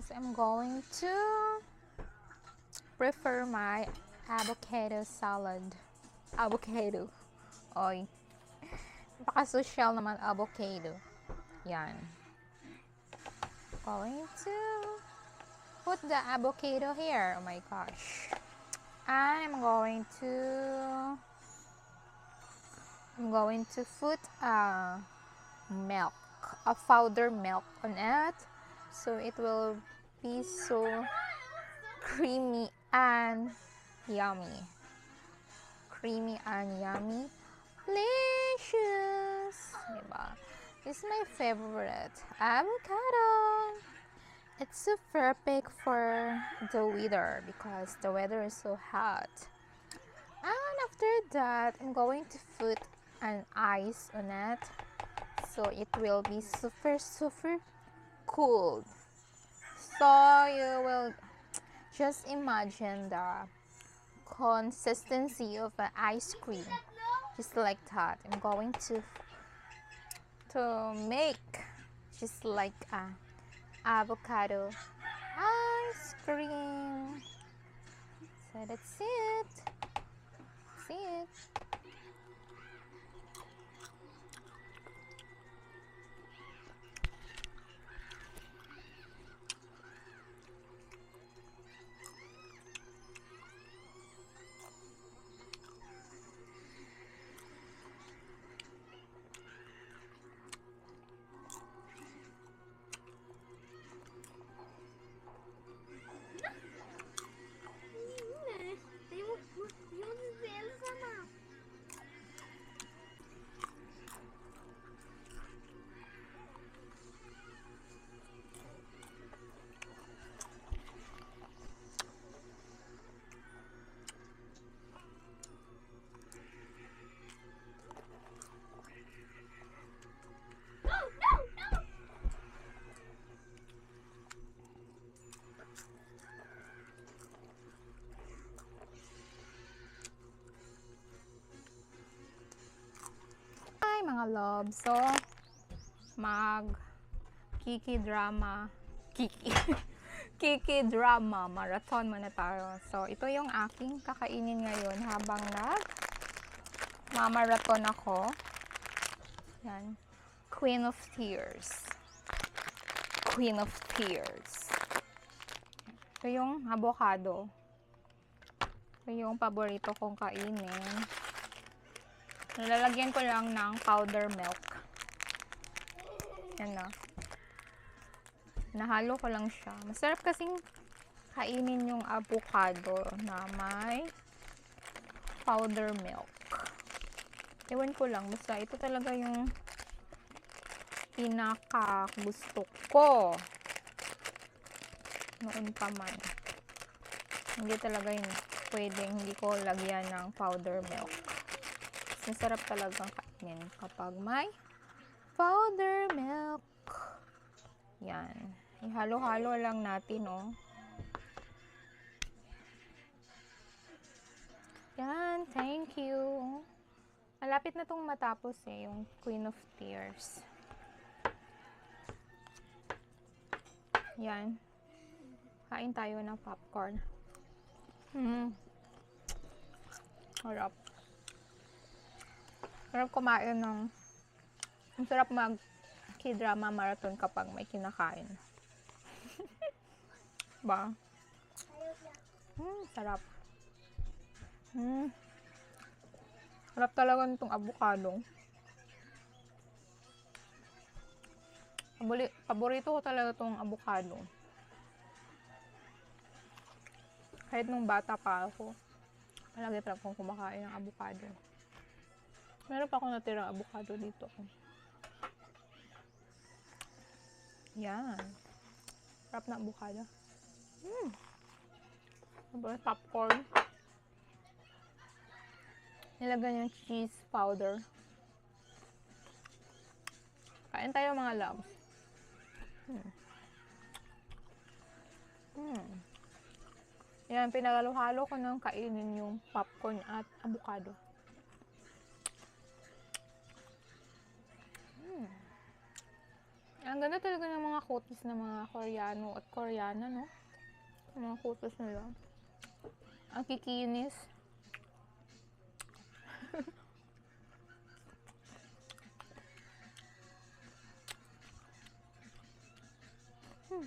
loves, I'm going to prefer my avocado salad. Avocado. Oy. Napaka-social naman avocado. Yan. Going to put the avocado here. Oh my gosh. I'm going to I'm going to put uh, milk, a powder milk on it. So it will be so creamy and yummy. Creamy and yummy. Delicious! Diba? This is my favorite. Avocado! It's so perfect for the weather because the weather is so hot. And after that, I'm going to put an ice on it so it will be super super cold. So you will just imagine the consistency of an ice cream just like that. I'm going to to make just like a avocado ice cream. So that's it. See it. Mga love. So, mag kiki drama. Kiki. kiki drama. Marathon muna tayo. So, ito yung aking kakainin ngayon habang nag mamarathon ako. Yan. Queen of Tears. Queen of Tears. Ito yung avocado. Ito yung paborito kong kainin. Nalalagyan ko lang ng powder milk. Yan na. Nahalo ko lang siya. Masarap kasing kainin yung avocado na may powder milk. Ewan ko lang. Basta ito talaga yung pinaka gusto ko. Noon pa man. Hindi talaga yun pwedeng hindi ko lagyan ng powder milk. Masarap talagang kainin kapag may powder milk. Yan. Ihalo-halo lang natin, oh. Yan. Thank you. Malapit na tong matapos eh, yung Queen of Tears. Yan. Kain tayo ng popcorn. Hmm. Harap. Sarap kumain ng ang sarap mag k-drama marathon kapag may kinakain. ba? Hmm, sarap. Hmm. Sarap talaga nitong. Pabuli- Paborito ko talaga itong avocado. Kahit nung bata pa ako, palagi talaga akong kumakain ng avocado. Meron pa akong natirang avocado dito. Yan. Sarap na avocado. Hmm. Popcorn. Nilagyan yung cheese powder. Kain tayo mga loves. Hmm. Hmm. Yan, pinagalo-halo ko ng kainin yung popcorn at avocado. Ang ganda talaga ng mga kutis ng mga Koreano at Koreana, no? Ang mga kutis nila. Ang kikinis. Hmm.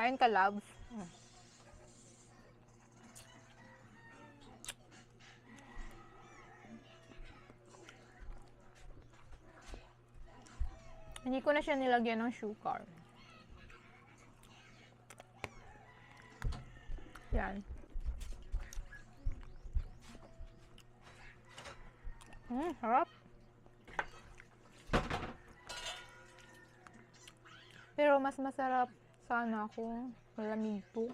Kain ka, loves. Hindi ko na siya nilagyan ng sugar. Yan. Mm, harap. Pero mas masarap sana kung malamig to.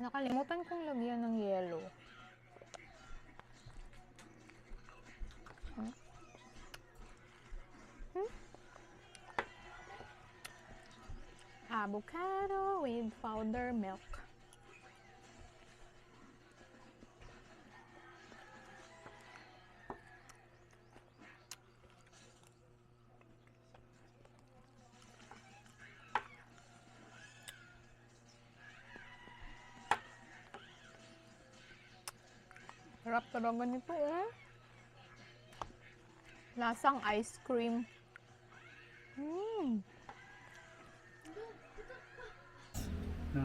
Nakalimutan kong lagyan ng yellow. Avocado with powder milk. Sarap talaga nito, eh. Lasang ice cream. Mm. Na.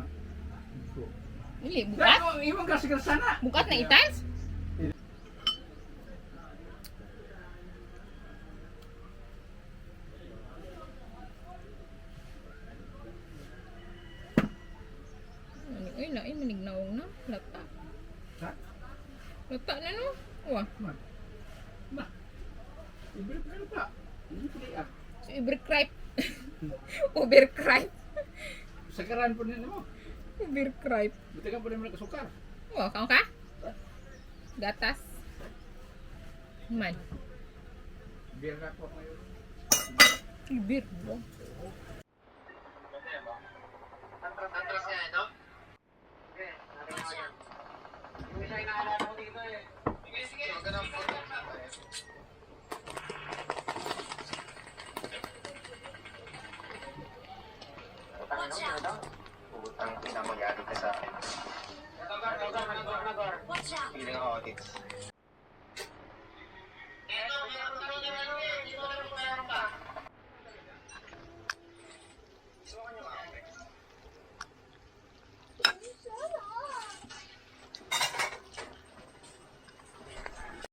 Ili, bukat? Imong kasi ka sana. Bukat na itas? Ay, na, ay, manignaong na. Lata. Ha? Lata na, no? Wah, Man. Ma. Ibre pero pa. Ko ah. so overcripe. overcripe. Sakaran po nila mo. Overcripe. Buti ka po nila kasukar. Wah, kamu ka? Gatas. Man. Biar na po ngayon. Ibir. Bo. Utang